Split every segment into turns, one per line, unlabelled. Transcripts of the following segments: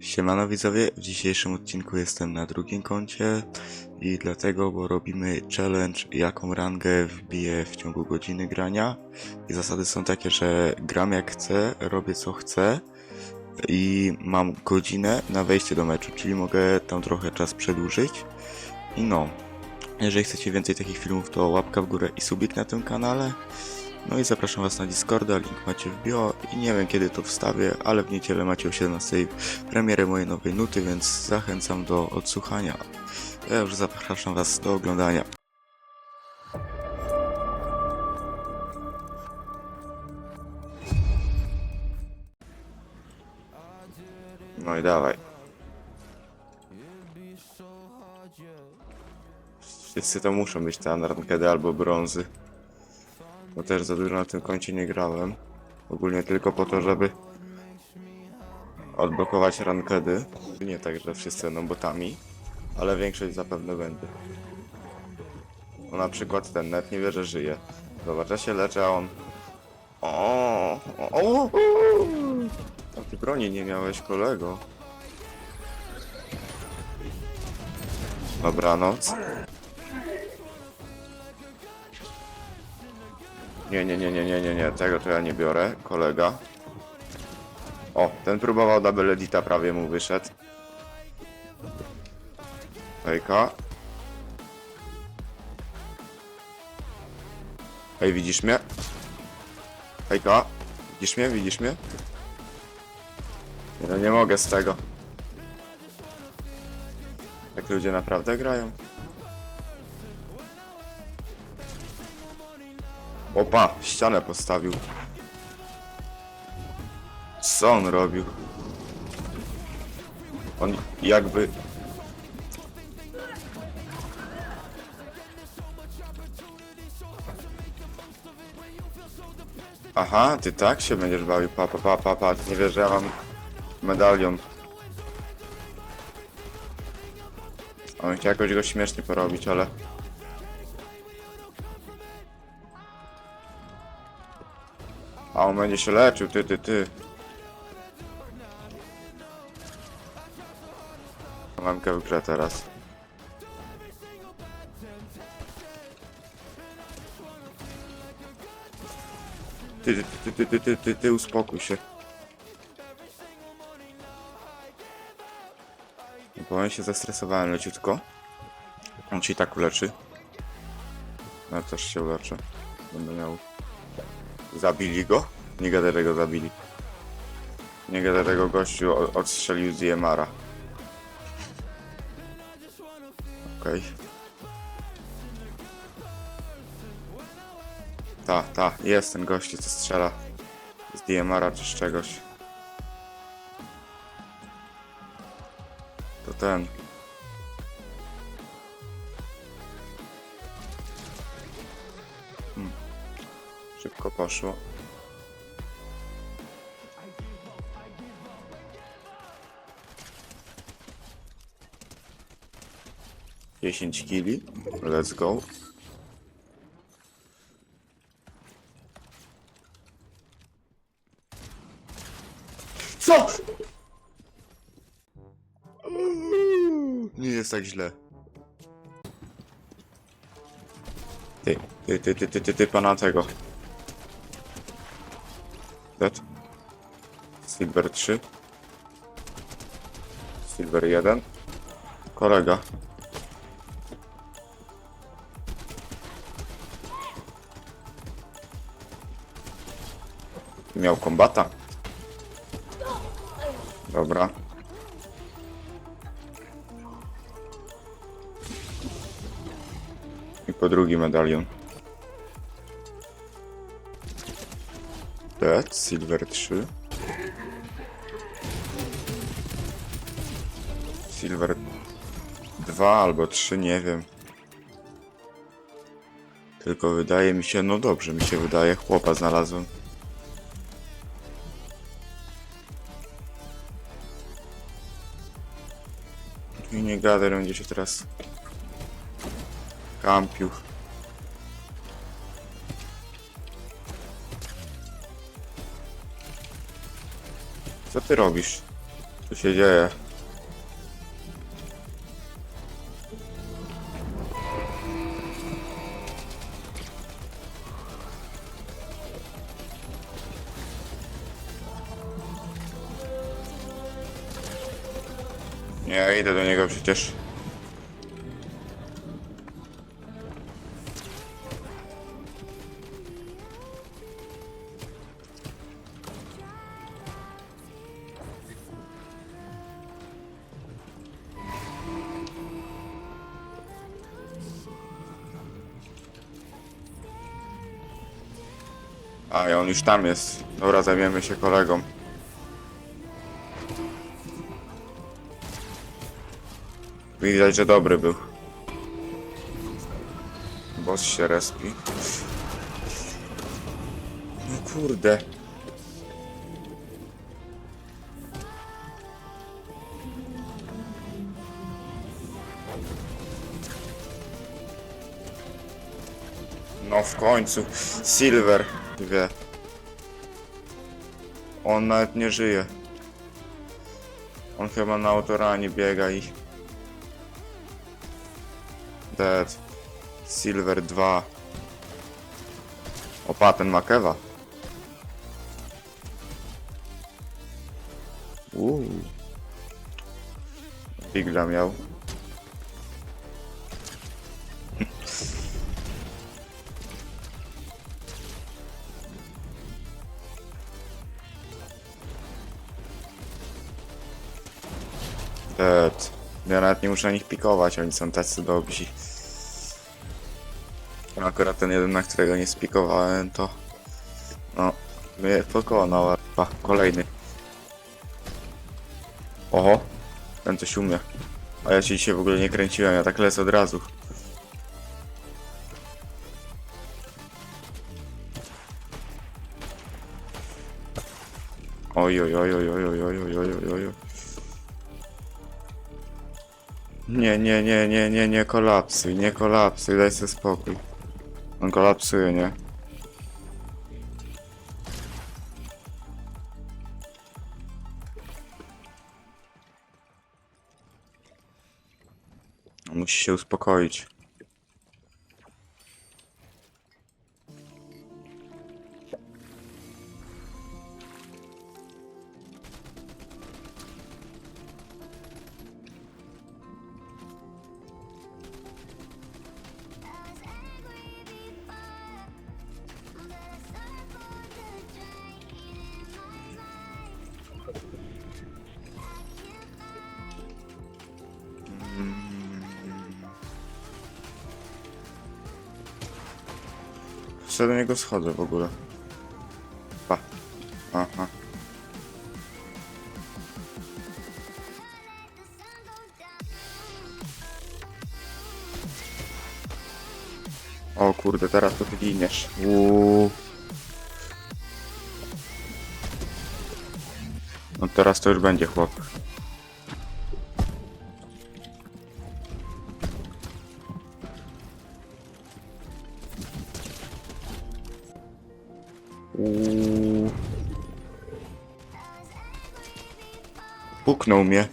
Siemano widzowie, w dzisiejszym odcinku jestem na drugim koncie i dlatego, bo robimy challenge jaką rangę wbiję w ciągu godziny grania. I zasady są takie, że gram jak chcę, robię co chcę i mam godzinę na wejście do meczu, czyli mogę tam trochę czas przedłużyć. I no, jeżeli chcecie więcej takich filmów to łapka w górę i subik na tym kanale no i zapraszam Was na Discorda, link macie w bio i nie wiem kiedy to wstawię, ale w niedzielę macie o 17 premierę mojej nowej nuty, więc zachęcam do odsłuchania. Ja już zapraszam Was do oglądania. No i dawaj. Wszyscy to muszą być te albo brązy. Bo też za dużo na tym koncie nie grałem. Ogólnie tylko po to, żeby odblokować rankedy. Nie tak, że wszyscy będą botami, ale większość zapewne będzie. No na przykład ten net nie wie, że żyje. Zobacz, się leczę, a on... O, o, o, o. Ty broni nie miałeś, kolego. Dobranoc. Nie, nie, nie, nie, nie, nie, nie, tego to ja nie biorę, kolega. O, ten próbował double edita, prawie mu wyszedł. Hejka. Hej, widzisz mnie? Hejka. Widzisz mnie? Widzisz mnie? Nie, No nie mogę z tego. Tak ludzie naprawdę grają. Opa, ścianę postawił. Co on robił? On jakby... Aha, ty tak się będziesz bawił, pa, pa, pa, pa. Nie wiesz, że ja mam medalion. On chciał jakoś go śmiesznie porobić, ale... A on będzie się leczył, ty, ty, ty. Mam w grze teraz. Ty, ty, ty, ty, ty, ty, ty, ty, uspokój się. Nie powiem się zestresowałem leciutko. On ci i tak uleczy. Ja też się uleczę. Będę miał Zabili go? Nie gadaj, go zabili. Nie gadaj, że go gościu odstrzelił z DMR-a. Okej. Ta, ta, jest ten gościu, co strzela z DMR-a czy z czegoś. To ten. Szybko poszło. Dziesięć kili. Let's go. Co? Nie jest tak źle. Ty, ty, ty, ty, ty, ty, ty pana tego. Silver 3. Silver 1. Kolega. Miał kombata. Dobra. I po drugi medalion. Dead, Silver 3. Silver 2 albo 3, nie wiem. Tylko wydaje mi się, no dobrze mi się wydaje, chłopa znalazłem. I nie gadaj, będzie się teraz kampił. Co ty robisz? Co się dzieje? Przecież. A, i on już tam jest. Dobra, zajmiemy się kolegą. Widać, że dobry był. Boss się respi. No kurde. No w końcu. Silver. Wie. On nawet nie żyje. On chyba na autoranie biega i... Dead. Silver 2. O, patent Makewa. Uuu. Bigla miał. Dead. Ja nawet nie muszę na nich pikować, oni są tacy dobrzy. Akurat ten jeden, na którego nie spikowałem, to... No, mnie pokonał, a kolejny. Oho, ten coś umie. A ja się dzisiaj w ogóle nie kręciłem, ja tak lecę od razu. Oj, oj, oj, oj, oj, oj, oj, oj, oj, oj, Nie, nie, nie, nie, nie, nie kolapsuj, nie kolapsuj, daj sobie spokój. On kolapsuje, nie? Musi się uspokoić. Co do niego schodzę w ogóle? Pa. Aha. O kurde, teraz to ty giniesz. Uuu. No teraz to już będzie chłop. Puknął mnie.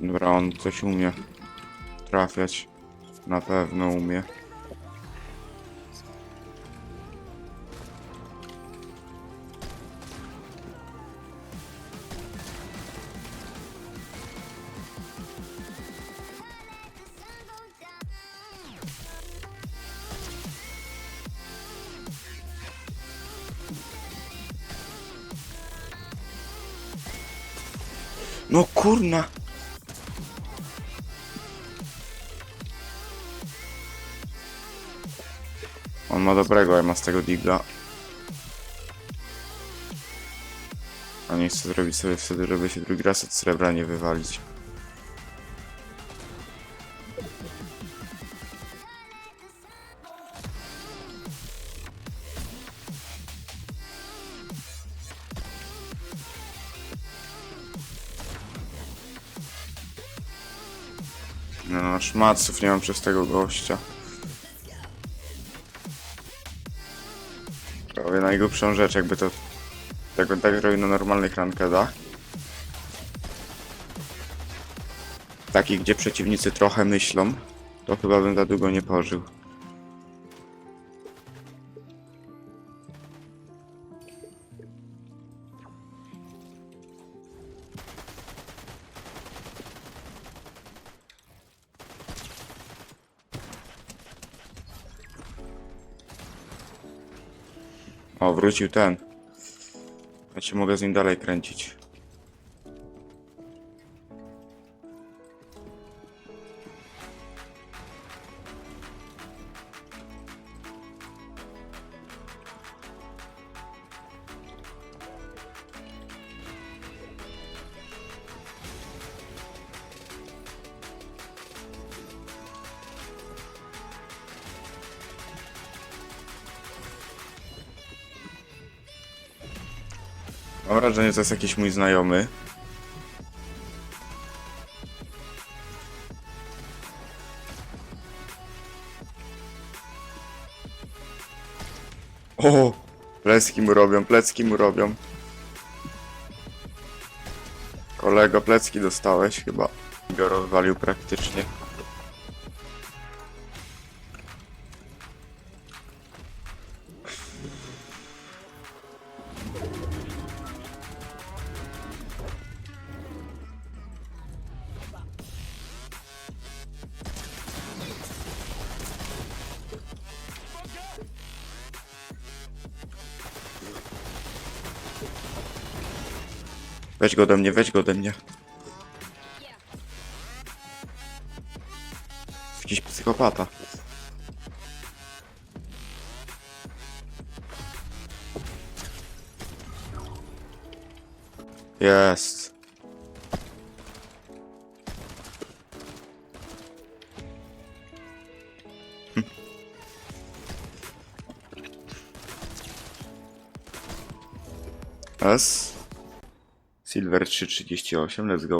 Dobra, on coś umie trafiać. Na pewno umie. No kurna! On ma dobrego, ja ma z tego digla. A nie chcę zrobić sobie wtedy, żeby się drugi raz od srebra nie wywalić. Szmaców nie mam przez tego gościa. Prawie najgłupszą rzecz, jakby to tego tak zrobił na normalnych rankedach. Takich, gdzie przeciwnicy trochę myślą, to chyba bym za długo nie pożył. O, wrócił ten. Ja się mogę z nim dalej kręcić. Mam wrażenie, że to jest jakiś mój znajomy. O! Plecki mu robią, plecki mu robią. Kolego, plecki dostałeś chyba. Go rozwalił praktycznie. Weź go ode mnie, weź go ode mnie. Jakiś psychopata. Jest. Hm. S. Silver 338, let's go.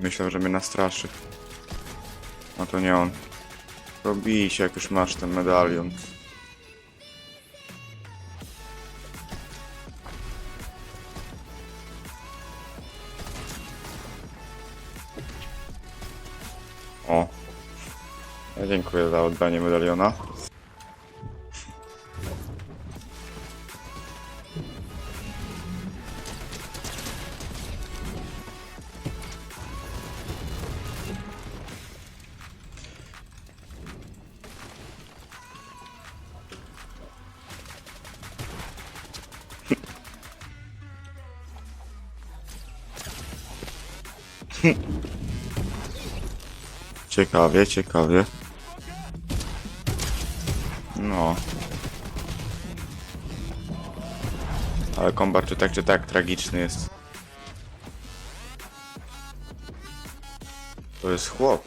Myślał, że mnie nastraszy. A to nie on. Robij się, jak już masz ten medalion. pamiętanie medaliona. Ciekawie, ciekawie. Ale kombat czy tak czy tak tragiczny jest. To jest chłop.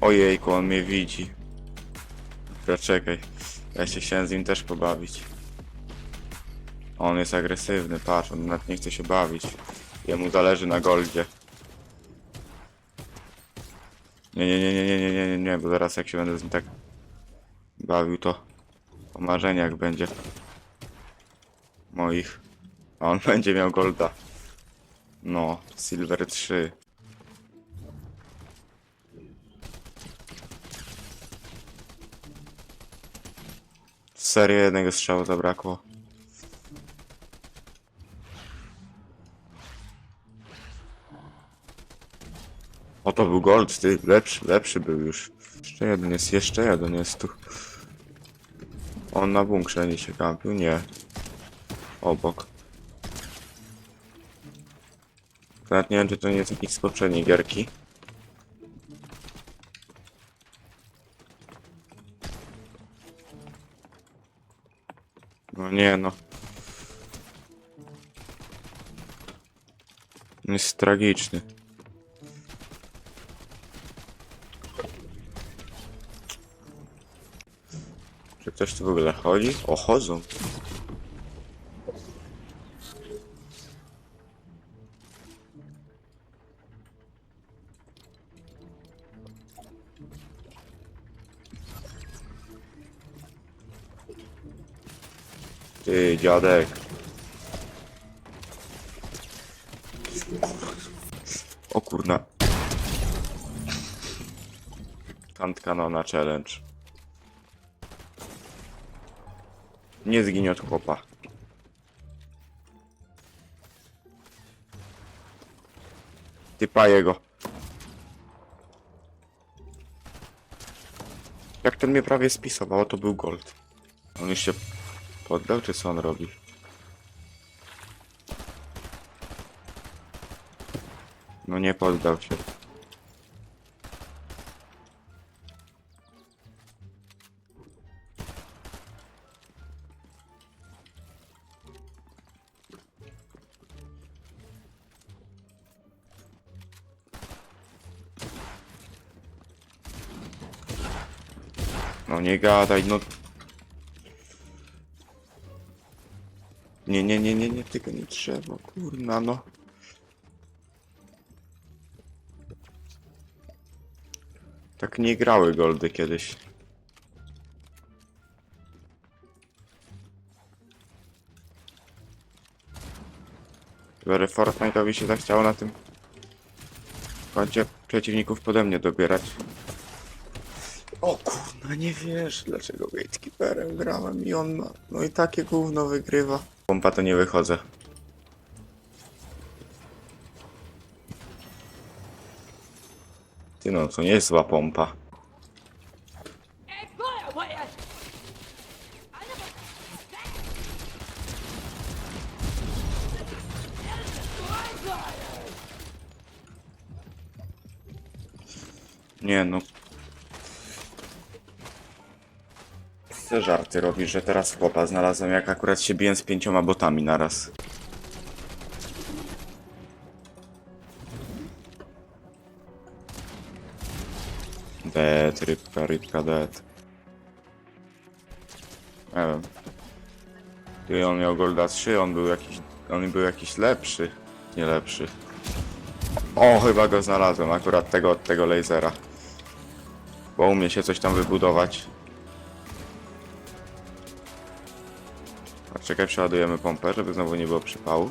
Ojejku, on mnie widzi. Dobra, czekaj. Ja się chciałem z nim też pobawić. On jest agresywny, patrz, on nawet nie chce się bawić. Jemu zależy na goldzie. Nie, nie, nie, nie, nie, nie, nie, nie, nie, bo zaraz jak się będę z nim tak bawił, to po marzeniach będzie moich. A on będzie miał golda. No, Silver 3. Serio jednego strzału zabrakło. To był gold, ty, lepszy, lepszy był już. Jeszcze jeden jest, jeszcze jeden jest tu. On na bunkrze nie się kampił? Nie. Obok. Nawet nie wiem, czy to nie jest jakiś z poprzedniej gierki. No nie no. Jest tragiczny. Czy ktoś tu w ogóle chodzi? O, chodzą. Ty, dziadek. O kurna. Kant kanona challenge. Nie zginie od chłopa. Typa jego. Jak ten mnie prawie spisował, to był gold. On już się poddał, czy co on robi? No nie poddał się. Nie gadaj, no. Nie, nie, nie, nie, nie, tego nie trzeba, kurna, no. Tak nie grały goldy kiedyś. Że Fortnite'owi się zachciało na tym koncie przeciwników pode mnie dobierać. O kurna, nie wiesz, dlaczego Gatekeeperem grałem i on ma... No i takie gówno wygrywa. Pompa to nie wychodzę. Ty no, to nie jest zła pompa. Nie no. Co żarty robisz, że teraz chłopa znalazłem, jak akurat się biję z pięcioma botami naraz. Dead, rybka, rybka, dead. Nie wiem. Ty on miał golda 3, on był jakiś, on był jakiś lepszy. Nie lepszy. O, chyba go znalazłem, akurat tego od tego lasera. Bo umie się coś tam wybudować. Czekaj, przeładujemy pompę, żeby znowu nie było przypału.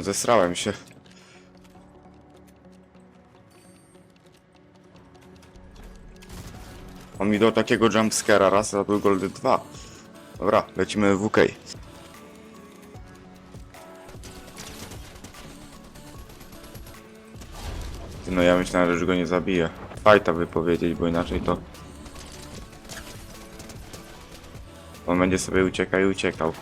Zesrałem się. On mi dał takiego jumpscare'a raz, a był goldy 2. Dobra, lecimy w UK. No ja myślałem, że go nie zabiję. Fajta wypowiedzieć, bo inaczej to... On będzie sobie uciekał i uciekał.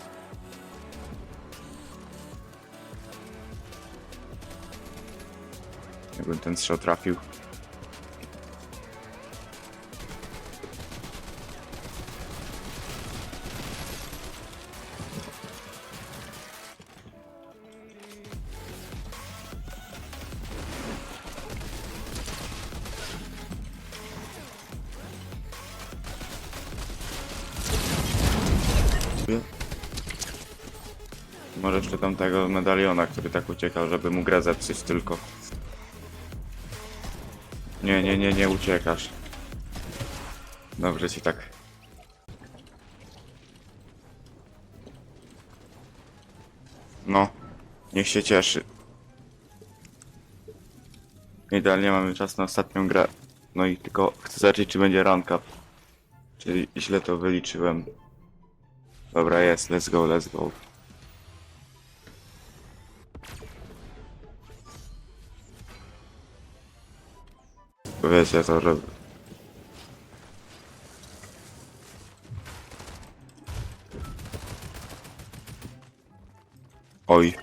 Jakbym ten strzał trafił. Może jeszcze tamtego medaliona, który tak uciekał, żeby mu grę zepsuć tylko. Nie, nie, nie, nie uciekasz. Dobrze ci tak. No, niech się cieszy. Idealnie mamy czas na ostatnią grę. No i tylko chcę zobaczyć, czy będzie rank. Czyli źle to wyliczyłem. Dobra, jest, let's go, let's go. Wiecie to, że... Oj.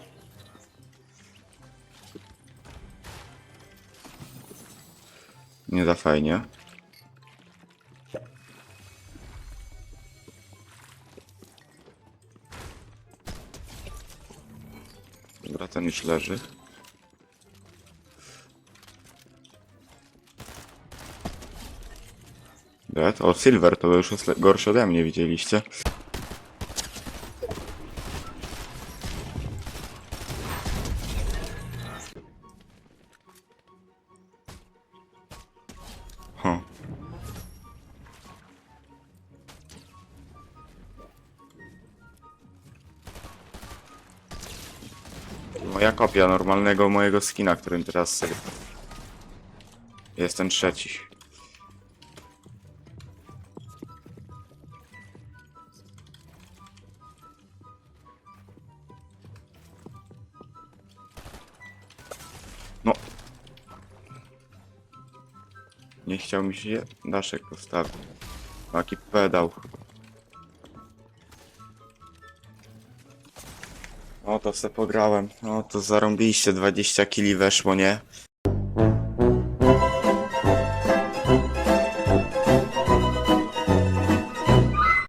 Nie za fajnie. Dobra, ten już leży. Dead? O, Silver to już jest gorszy ode mnie, widzieliście? Moja kopia normalnego mojego skina, którym teraz sobie... Jest ten trzeci. Chciał mi się daszek postawić. Taki pedał. O, to se pograłem. O, to zarąbiliście 20 kili weszło, nie?